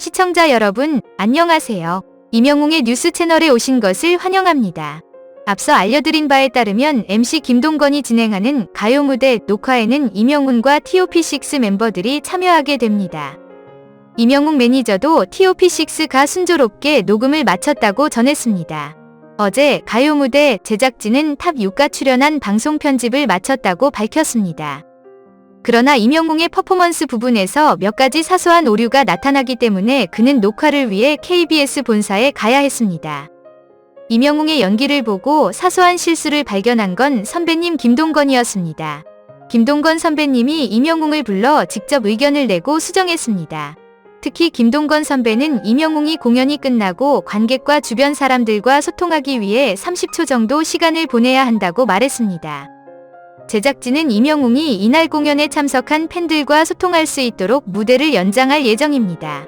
시청자 여러분, 안녕하세요. 이명웅의 뉴스 채널에 오신 것을 환영합니다. 앞서 알려드린 바에 따르면 MC 김동건이 진행하는 가요 무대 녹화에는 이명웅과 TOP6 멤버들이 참여하게 됩니다. 이명웅 매니저도 TOP6가 순조롭게 녹음을 마쳤다고 전했습니다. 어제 가요 무대 제작진은 탑 6가 출연한 방송 편집을 마쳤다고 밝혔습니다. 그러나 이명웅의 퍼포먼스 부분에서 몇 가지 사소한 오류가 나타나기 때문에 그는 녹화를 위해 KBS 본사에 가야 했습니다. 이명웅의 연기를 보고 사소한 실수를 발견한 건 선배님 김동건이었습니다. 김동건 선배님이 이명웅을 불러 직접 의견을 내고 수정했습니다. 특히 김동건 선배는 이명웅이 공연이 끝나고 관객과 주변 사람들과 소통하기 위해 30초 정도 시간을 보내야 한다고 말했습니다. 제작진은 이명웅이 이날 공연에 참석한 팬들과 소통할 수 있도록 무대를 연장할 예정입니다.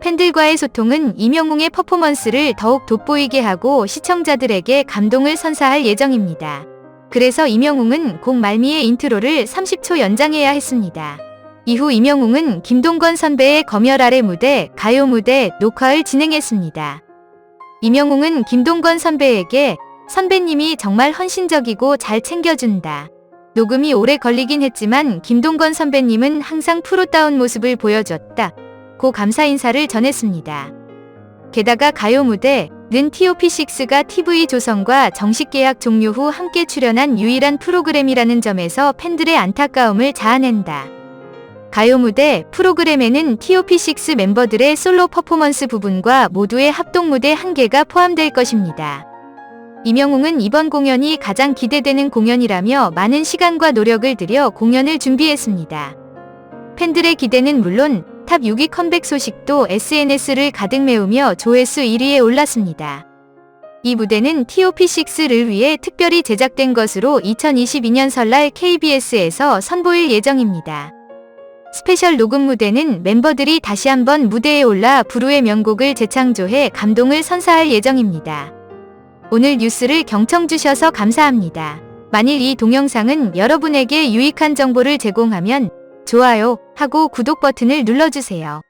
팬들과의 소통은 이명웅의 퍼포먼스를 더욱 돋보이게 하고 시청자들에게 감동을 선사할 예정입니다. 그래서 이명웅은 곡 말미의 인트로를 30초 연장해야 했습니다. 이후 이명웅은 김동건 선배의 검열 아래 무대, 가요 무대, 녹화를 진행했습니다. 이명웅은 김동건 선배에게 선배님이 정말 헌신적이고 잘 챙겨준다. 녹음이 오래 걸리긴 했지만 김동건 선배님은 항상 프로다운 모습을 보여줬다. 고 감사 인사를 전했습니다. 게다가 가요 무대는 TOP6가 TV 조선과 정식 계약 종료 후 함께 출연한 유일한 프로그램이라는 점에서 팬들의 안타까움을 자아낸다. 가요 무대 프로그램에는 TOP6 멤버들의 솔로 퍼포먼스 부분과 모두의 합동 무대 한 개가 포함될 것입니다. 이명웅은 이번 공연이 가장 기대되는 공연이라며 많은 시간과 노력을 들여 공연을 준비했습니다. 팬들의 기대는 물론 탑 6위 컴백 소식도 SNS를 가득 메우며 조회수 1위에 올랐습니다. 이 무대는 TOP6를 위해 특별히 제작된 것으로 2022년 설날 KBS에서 선보일 예정입니다. 스페셜 녹음 무대는 멤버들이 다시 한번 무대에 올라 부르의 명곡을 재창조해 감동을 선사할 예정입니다. 오늘 뉴스를 경청 주셔서 감사합니다. 만일 이 동영상은 여러분에게 유익한 정보를 제공하면 좋아요 하고 구독 버튼을 눌러주세요.